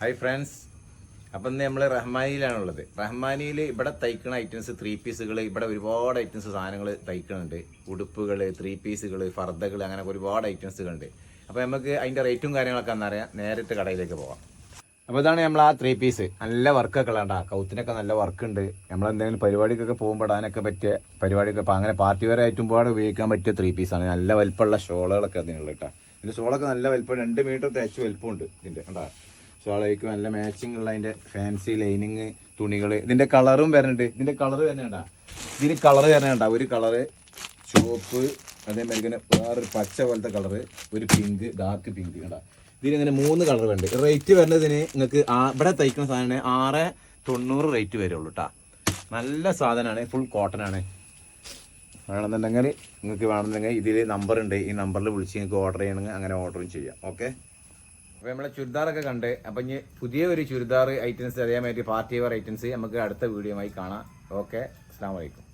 Hi friends അപ്പം ഇന്ന് നമ്മൾ റഹ്മാനിയിലാണുള്ളത്. റഹ്മാനിയിൽ ഇവിടെ തയ്ക്കണ ഐറ്റംസ് ത്രീ പീസുകൾ ഇവിടെ ഒരുപാട് ഐറ്റംസ് സാധനങ്ങൾ തയ്ക്കണുണ്ട്. ഉടുപ്പുകൾ ത്രീ പീസുകൾ ഫർദകൾ അങ്ങനെ ഒരുപാട് ഐറ്റംസുകളുണ്ട് അപ്പോൾ നമുക്ക് അതിന്റെ റേറ്റും കാര്യങ്ങളൊക്കെ എന്നറിയാം നേരിട്ട് കടയിലേക്ക് പോകാം അപ്പോൾ ഇതാണ് നമ്മൾ ആ ത്രീ പീസ് നല്ല വർക്കൊക്കെ ഉള്ളതാ കൗത്തിനൊക്കെ നല്ല വർക്കുണ്ട് നമ്മൾ എന്തെങ്കിലും പരിപാടിക്കൊക്കെ പോകുമ്പോൾ ഇടാനൊക്കെ പറ്റിയ പരിപാടിയൊക്കെ ഇപ്പോൾ അങ്ങനെ പാർട്ടി വെയർ ആയിട്ടും പാടെ ഉപയോഗിക്കാൻ പറ്റിയ ത്രീ പീസാണ് നല്ല വലിപ്പമുള്ള ഷോളുകളൊക്കെ അതിനുള്ള കേട്ടോ ഇതിന്റെ ഷോളൊക്കെ നല്ല വലിപ്പം രണ്ട് മീറ്റർ തേച്ച് വലിപ്പമുണ്ട് ഇതിന്റെ. കണ്ടാ? ഷോളേക്ക് നല്ല മാച്ചിങ് ഉള്ള അതിന്റെ ഫാൻസി ലൈനിങ് തുണികൾ ഇതിന്റെ കളറും വരുന്നുണ്ട് ഇതിന്റെ കളർ വരുന്നുണ്ടാ ഇതിന് കളർ വരുന്നുണ്ടാ ഒരു കളറ് ചുവപ്പ് അതേമാതിരി ഇങ്ങനെ വേറൊരു പച്ച പോലത്തെ കളറ് ഒരു പിങ്ക് ഡാർക്ക് പിങ്ക് കണ്ടാ. ഇതിന് ഇങ്ങനെ മൂന്ന് കളർ വേണ്ട റേറ്റ് വരുന്നതിന് നിങ്ങൾക്ക് ഇവിടെ തയ്ക്കുന്ന സാധനം ആറ് തൊണ്ണൂറ് റേറ്റ് വരുള്ളൂ കേട്ടോ നല്ല സാധനമാണ്. ഫുൾ കോട്ടൺ ആണ്. വേണമെന്നുണ്ടെങ്കിൽ നിങ്ങൾക്ക് വേണമെന്നുണ്ടെങ്കിൽ ഇതിൽ നമ്പർ ഉണ്ട്. ഈ നമ്പറിൽ വിളിച്ച് നിങ്ങൾക്ക് ഓർഡർ ചെയ്യണമെങ്കിൽ അങ്ങനെ ഓർഡറും ചെയ്യാം. ഓക്കെ അപ്പോൾ നമ്മളെ ചുരിദാറൊക്കെ കണ്ട് അപ്പം ഇനി പുതിയ ഒരു ചുരിദാർ ഐറ്റംസ് അതേമാതിരി പാർട്ടി വെയർ ഐറ്റംസ് നമുക്ക് അടുത്ത വീഡിയോ ആയി കാണാം. ഓക്കെ അസ്സാം വലൈക്കും